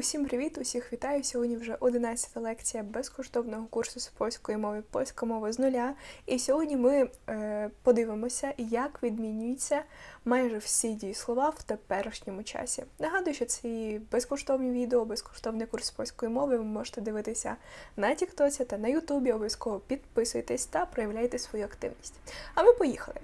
Усім привіт! Усіх вітаю! Сьогодні вже 11 лекція безкоштовного курсу з польської мови польська мова з нуля. І сьогодні ми е, подивимося, як відмінюються майже всі дієслова в теперішньому часі. Нагадую, що ці безкоштовні відео, безкоштовний курс польської мови ви можете дивитися на Тіктоці та на Ютубі. Обов'язково підписуйтесь та проявляйте свою активність. А ми поїхали.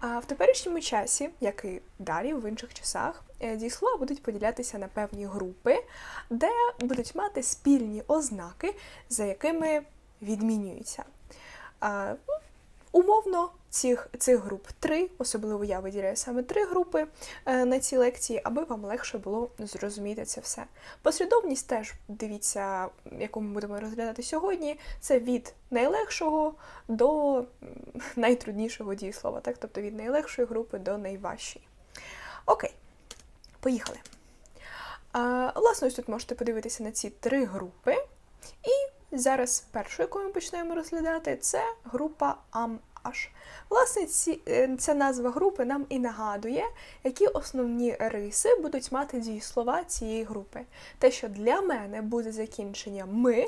А в теперішньому часі, як і далі, в інших часах, е, дієслова будуть поділятися на певні групи, де будуть мати спільні ознаки, за якими відмінюються. А, ну, Умовно, цих, цих груп три, особливо я виділяю саме три групи е, на цій лекції, аби вам легше було зрозуміти це все. Послідовність теж дивіться, яку ми будемо розглядати сьогодні, це від найлегшого до найтруднішого дієслова, так? тобто від найлегшої групи до найважчої. Окей, поїхали. А, власне, ось тут можете подивитися на ці три групи. І зараз першу, яку ми почнемо розглядати, це група ам-аш. Власне, ці, е, ця назва групи нам і нагадує, які основні риси будуть мати дієслова цієї групи. Те, що для мене буде закінчення ми,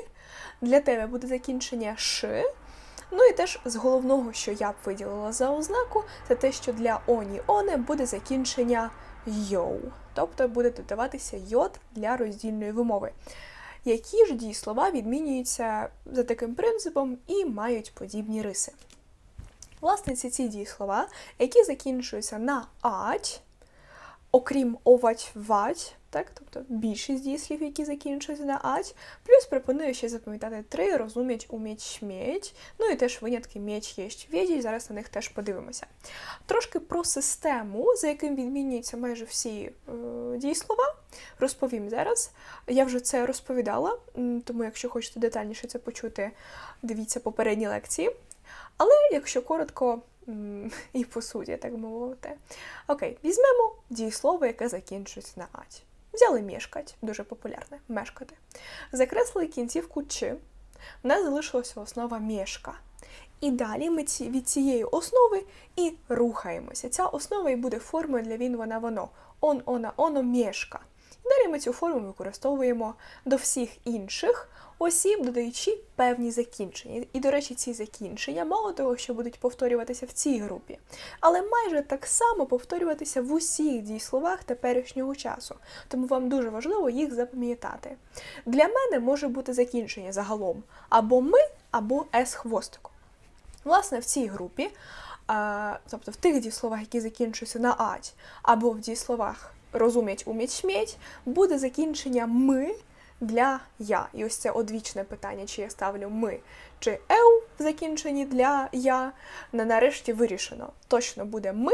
для тебе буде закінчення ш. Ну і теж з головного, що я б виділила за ознаку, це те, що для оні оне буде закінчення йоу. Тобто буде додаватися йод для роздільної вимови. Які ж дієслова відмінюються за таким принципом і мають подібні риси? Власне, це ці дієслова, які закінчуються на ать, окрім овать вать, так, тобто більшість дієслів, які закінчуються на ать, плюс пропоную ще запам'ятати три розуміть, уміть, шміть, ну і теж винятки м'ять, єсть, відіть, зараз на них теж подивимося. Трошки про систему, за яким відмінюються майже всі е, дієслова, розповім зараз. Я вже це розповідала, тому якщо хочете детальніше це почути, дивіться попередні лекції. Але якщо коротко і по суті, так мовити. Окей, візьмемо дієслово, яке закінчується на ать. Взяли мешкать, дуже популярне мешкати. Закреслили кінцівку чи. В нас залишилася основа мешка. І далі ми ці, від цієї основи і рухаємося. Ця основа і буде формою для він, вона, воно. Он, она, оно, мешка. І далі ми цю форму використовуємо до всіх інших осіб, додаючи певні закінчення. І, до речі, ці закінчення, мало того, що будуть повторюватися в цій групі, але майже так само повторюватися в усіх дієсловах теперішнього часу. Тому вам дуже важливо їх запам'ятати. Для мене може бути закінчення загалом або ми, або с хвостиком. Власне, в цій групі, а, тобто в тих дієсловах, які закінчуються на ать, або в дієсловах розуміть, уміть, шміть, буде закінчення ми для я. І ось це одвічне питання, чи я ставлю ми чи еу в закінченні для я. На нарешті вирішено. Точно буде ми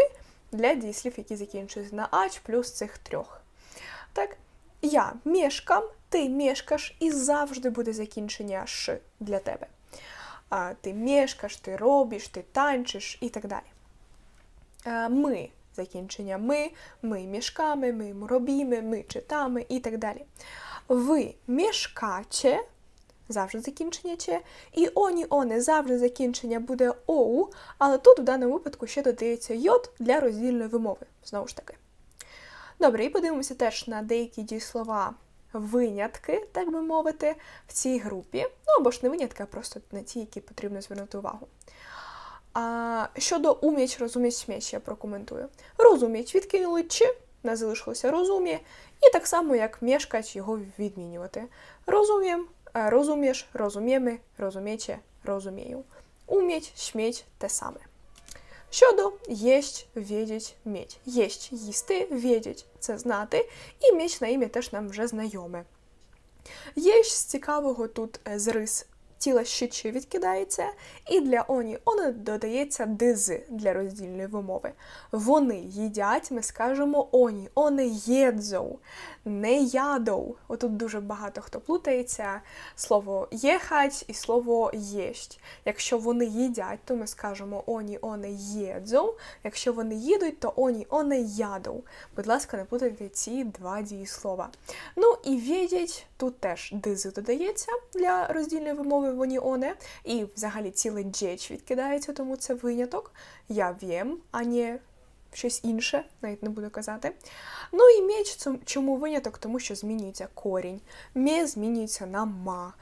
для дієслів, які закінчуються на ач плюс цих трьох. Так, я мешкам, ти мешкаш, і завжди буде закінчення ш для тебе. А, Ти мешкаш, ти робиш, ти танчиш і так далі. А, Ми закінчення ми, ми мішками, ми робімо, ми читами і так далі. Ви мішкаче, завжди закінчення че, і оні оне завжди закінчення буде оу, але тут в даному випадку ще додається йод для роздільної вимови. Знову ж таки. Добре, і подивимося теж на деякі дієслова винятки, так би мовити, в цій групі. Ну або ж не винятки, а просто на ті, які потрібно звернути увагу. А щодо уміч, розуміч, сміч, я прокоментую. Розуміч відкинули чи, не залишилося розумі, і так само, як мешкач його відмінювати. Розумієм, е, розумієш, розуміємо, розуміюче, розумію. Уміть, шміть те саме. Щодо єсть, відіть, міть. Єсть їсти, відіть це знати, і міч на ім'я теж нам вже знайоме. Єсть з цікавого тут е, з рис тіла ще чи відкидається, і для оні оне додається диз для роздільної вимови. Вони їдять, ми скажемо оні, оне єдзоу, не ядоу. Отут дуже багато хто плутається. Слово єхать і слово єсть. Якщо вони їдять, то ми скажемо оні оне єдзоу. Якщо вони їдуть, то оні оне ядоу. Будь ласка, не плутайте ці два дієслова. Ну і відять, тут теж дизи додається для роздільної вимови оне, і взагалі цілий джеч відкидається, тому це виняток. Я в'єм, а не щось інше, навіть не буду казати. Ну і меч чому виняток? Тому що змінюється корінь. Ме змінюється на ма.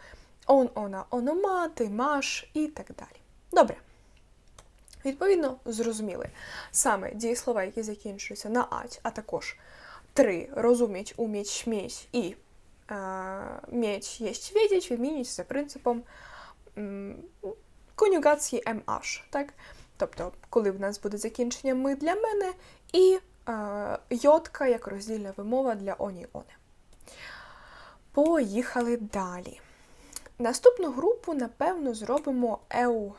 Он, она, онома, ти маш і так далі. Добре. Відповідно, зрозуміли. Саме дієслова, які закінчуються на ать, а також три розуміч, уміч, шміч і меч, єсть, відіч, відмінюються за принципом конюгації MH. Так? Тобто, коли в нас буде закінчення ми для мене і йодка як роздільна вимова для оні-оне. Поїхали далі. Наступну групу, напевно, зробимо еу.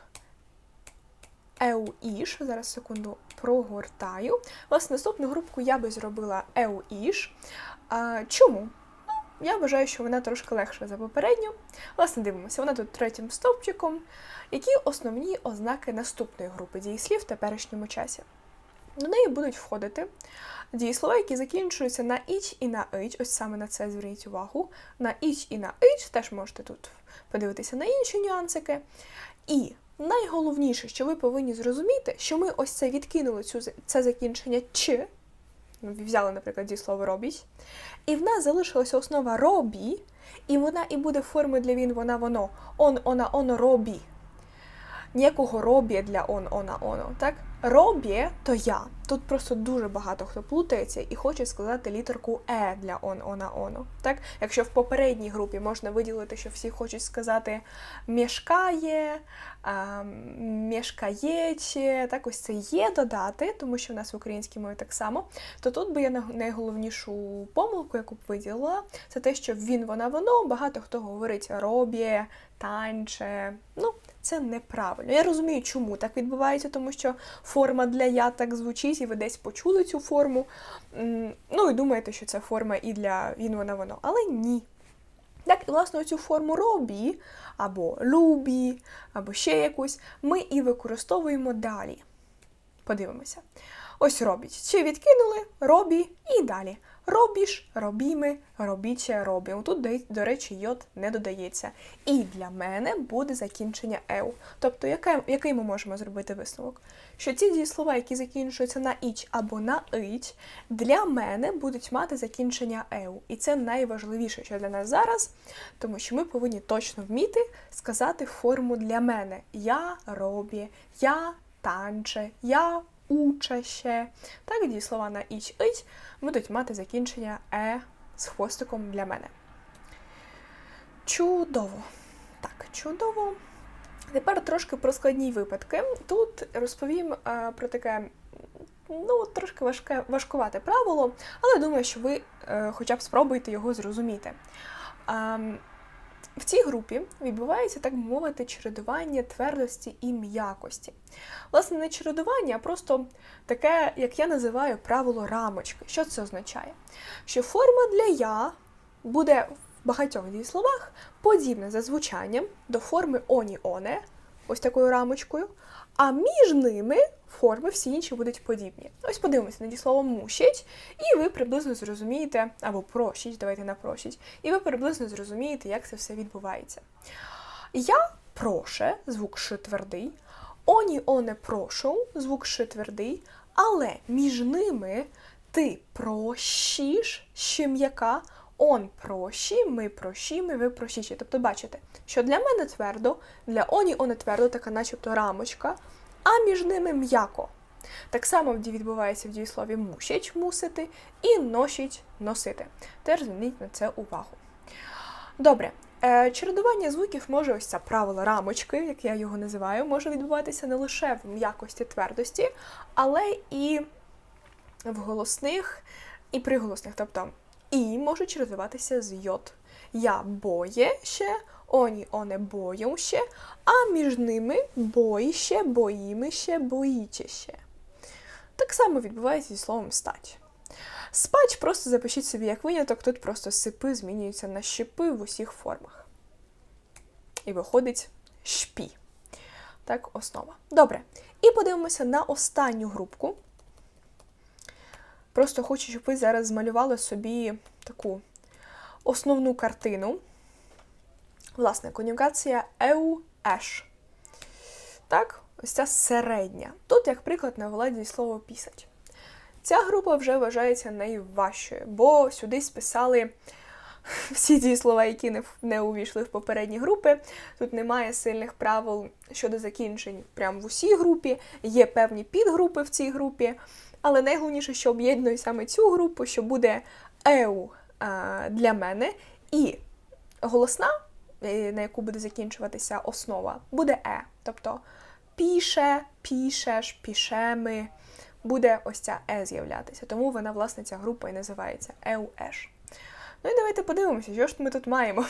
Еу-іш. Зараз секунду прогортаю. Власне, наступну групку я би зробила еу-іш. Чому? Я вважаю, що вона трошки легша за попередню. Власне, дивимося, вона тут третім стовпчиком. Які основні ознаки наступної групи дієслів в теперішньому часі? До неї будуть входити дієслова, які закінчуються на іч і на ич. Ось саме на це зверніть увагу. На іч і на ич, теж можете тут подивитися на інші нюансики. І найголовніше, що ви повинні зрозуміти, що ми ось це відкинули цю, це закінчення чи, взяли, наприклад, дієслово робіть, і в нас залишилася основа робі, і вона і буде формою для він, вона, воно. Он, она, оно, робі. Ніякого робі для он, она, оно. так? Робі то я. Тут просто дуже багато хто плутається і хоче сказати літерку Е для он, она, оно. Так? Якщо в попередній групі можна виділити, що всі хочуть сказати мішкає, мішкаєче, так ось це є додати, тому що в нас в українській мові так само, то тут би я найголовнішу помилку, яку б виділила, це те, що він, вона, воно, багато хто говорить робі, танче. Ну, це неправильно. Я розумію, чому так відбувається, тому що форма для я так звучить, і ви десь почули цю форму. Ну і думаєте, що це форма і для він, вона, воно. Але ні. Так, і власне цю форму робі, або любі, або ще якусь, ми і використовуємо далі. Подивимося. Ось робіть. Чи відкинули робі і далі. Робіш, робіми, робіче, робімо. Тут, до речі, йод не додається. І для мене буде закінчення еу. Тобто, яке, який ми можемо зробити висновок? Що ці дієслова, які закінчуються на іч або на ич, для мене будуть мати закінчення еу. І це найважливіше, що для нас зараз, тому що ми повинні точно вміти сказати форму для мене. Я робі, я танче, я учаще. Так, дієслова на іч ич будуть мати закінчення е з хвостиком для мене. Чудово. Так, чудово. Тепер трошки про складні випадки. Тут розповім е, про таке, ну, трошки важке, важкувате правило, але думаю, що ви е, хоча б спробуєте його зрозуміти. Е, в цій групі відбувається, так би мовити, чередування твердості і м'якості. Власне, не чередування, а просто таке, як я називаю, правило рамочки. Що це означає? Що форма для я буде в багатьох дієсловах подібна за звучанням до форми оні-оне, ось такою рамочкою, а між ними форми всі інші будуть подібні. Ось подивимося на дієслово мусять, і ви приблизно зрозумієте, або прощіть, давайте на прощіть, і ви приблизно зрозумієте, як це все відбувається. Я проше, звук Ш твердий, оні оне прошу, звук Ш твердий, але між ними ти прощиш, ще м'яка, он прощі, ми прощіми, ви прощічі. Тобто, бачите, що для мене твердо, для оні оне твердо, така начебто рамочка а між ними м'яко. Так само відбувається в дієслові мусять мусити і носить носити. Теж зверніть на це увагу. Добре, е, чередування звуків може ось це правило рамочки, як я його називаю, може відбуватися не лише в м'якості твердості, але і в голосних і приголосних. Тобто і може чередуватися з йод. Я боє ще, Оні боją się, а між ними бої ще, боїми ще, боїте ще. Так само відбувається зі словом стать. Спать просто запишіть собі як виняток, тут просто сипи змінюються на щепи в усіх формах. І виходить шпі. Так, основа. Добре. І подивимося на останню групку. Просто хочу, щоб ви зараз змалювали собі таку основну картину. Власне, конюгація eu-еш. Так, ось ця середня. Тут, як приклад, навела слово пісать. Ця група вже вважається найважчою, бо сюди списали всі ті слова, які не, не увійшли в попередні групи. Тут немає сильних правил щодо закінчень прямо в усій групі, є певні підгрупи в цій групі. Але найголовніше, що об'єднує саме цю групу, що буде еу для мене, і голосна, на яку буде закінчуватися основа, буде е. Тобто піше, пішеш, пішеми, буде ось ця е з'являтися. Тому вона, власне, ця група і називається еу-еш. Ну і давайте подивимося, що ж ми тут маємо.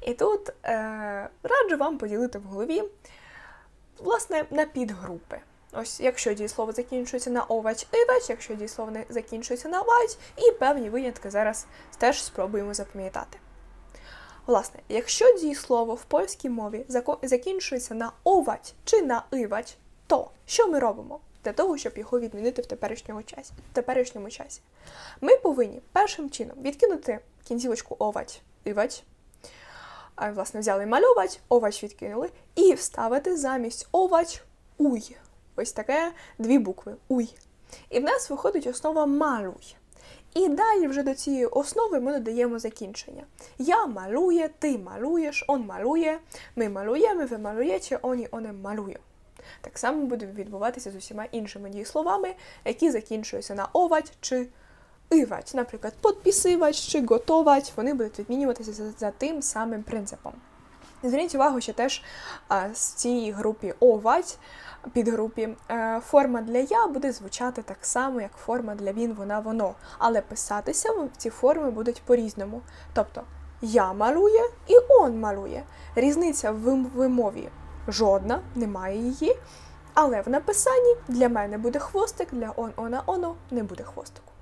І тут е, раджу вам поділити в голові, власне, на підгрупи. Ось, якщо дієслово закінчується на овач ивач, якщо дієслово не закінчується на вач, і певні винятки зараз теж спробуємо запам'ятати. Власне, якщо дієслово в польській мові закінчується на овач чи на ивач, то що ми робимо для того, щоб його відмінити в теперішньому часі? В теперішньому часі? Ми повинні першим чином відкинути кінцівочку овач ивач, а, власне, взяли мальовач, овач відкинули, і вставити замість овач уй. Ось таке дві букви уй. І в нас виходить основа малуй. І далі вже до цієї основи ми додаємо закінчення. Я малює, ти малюєш, он малює, ми малюємо, ви малюєте, оні, оне малює. Так само буде відбуватися з усіма іншими дієсловами, які закінчуються на овач чи ивач. Наприклад, подписивач чи готовач, вони будуть відмінюватися за тим самим принципом. Зверніть увагу, що теж з цієї групі овать підгрупі е, форма для я буде звучати так само, як форма для він, вона, воно. Але писатися ці форми будуть по-різному. Тобто я малює і он малює. Різниця в вимові жодна, немає її. Але в написанні для мене буде хвостик, для он, она, оно не буде хвостику.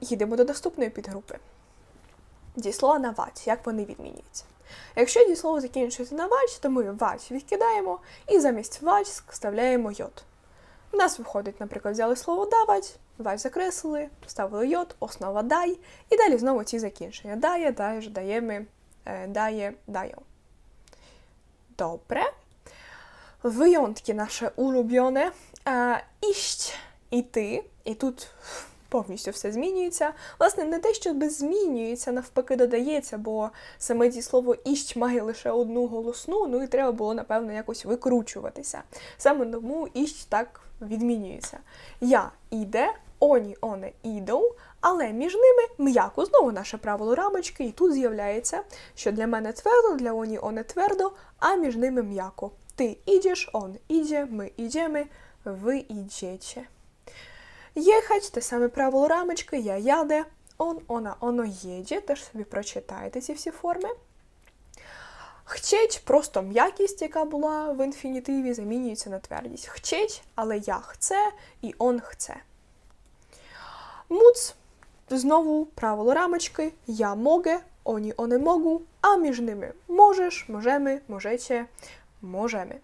Їдемо до наступної підгрупи. Дієслова на вать, як вони відмінюються. Якщо дієслово закінчується на вач, то ми вач відкидаємо і замість вач вставляємо йод. У нас виходить, наприклад, взяли слово давать, вач закреслили, вставили йод, основа дай, і далі знову ці закінчення. Дає, даєш, даємо, е, дає, даю. Добре. Wyjątki nasze ulubione. Iść, іти. І тут повністю все змінюється. Власне, не те, що змінюється, навпаки, додається, бо саме дієслово іщ має лише одну голосну, ну і треба було, напевно, якось викручуватися. Саме тому іщ так відмінюється. Я іде, оні, оне ідоу, але між ними м'яко знову наше правило рамочки, і тут з'являється, що для мене твердо, для оні оне твердо, а між ними м'яко. Ти ідеш, он іде, ми ідемо, ви ідете. Єхать, те саме правило рамочки, я яде, он, она, оно їде, теж собі прочитайте ці всі форми. Хчеть, просто м'якість, яка була в інфінітиві, замінюється на твердість. Хчеть, але я хце і он хце. Муц, знову правило рамочки, я моге, оні оне могу, а між ними можеш, можеми, можете, можемо.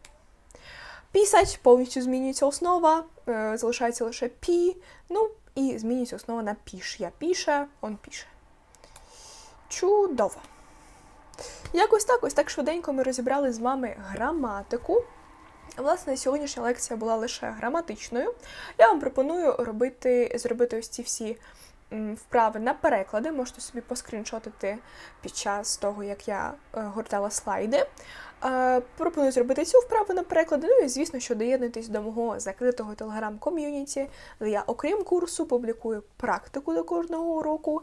Пісать повністю змінюється основа, е, залишається лише пі, ну і змінюється основа на піш. Я піше, он піше. Чудово! Якось так, ось так швиденько ми розібрали з вами граматику. Власне, сьогоднішня лекція була лише граматичною. Я вам пропоную робити, зробити ось ці всі вправи на переклади. Можете собі поскріншотити під час того, як я е, гортала слайди. Пропоную зробити цю вправу на переклади. Ну і, звісно, що доєднуйтесь до мого закритого телеграм-ком'юніті, де я, окрім курсу, публікую практику до кожного уроку,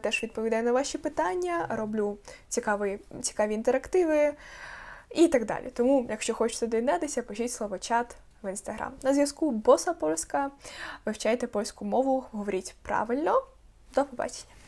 теж відповідаю на ваші питання, роблю цікаві, цікаві інтерактиви і так далі. Тому, якщо хочете доєднатися, пишіть слово чат в інстаграм. На зв'язку Боса Польська. Вивчайте польську мову, говоріть правильно. До побачення!